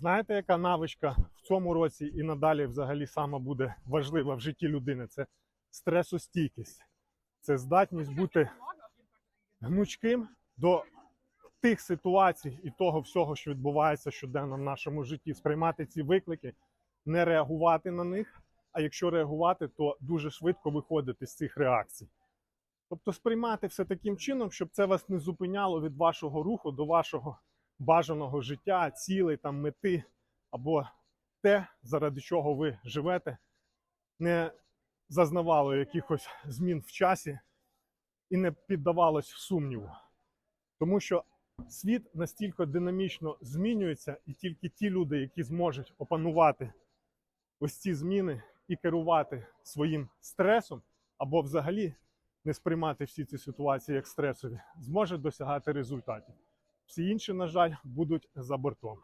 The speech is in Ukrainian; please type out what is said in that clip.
Знаєте, яка навичка в цьому році і надалі взагалі сама буде важлива в житті людини? Це стресостійкість. Це здатність бути гнучким до тих ситуацій і того всього, що відбувається щоденно в нашому житті, сприймати ці виклики, не реагувати на них. А якщо реагувати, то дуже швидко виходити з цих реакцій. Тобто сприймати все таким чином, щоб це вас не зупиняло від вашого руху до вашого бажаного життя, цілей, там, мети або те, заради чого ви живете, не зазнавало якихось змін в часі і не піддавалось сумніву. Тому що світ настільки динамічно змінюється, і тільки ті люди, які зможуть опанувати ось ці зміни і керувати своїм стресом, або взагалі не сприймати всі ці ситуації як стресові, зможуть досягати результатів. Всі інші, на жаль, будуть за бортом.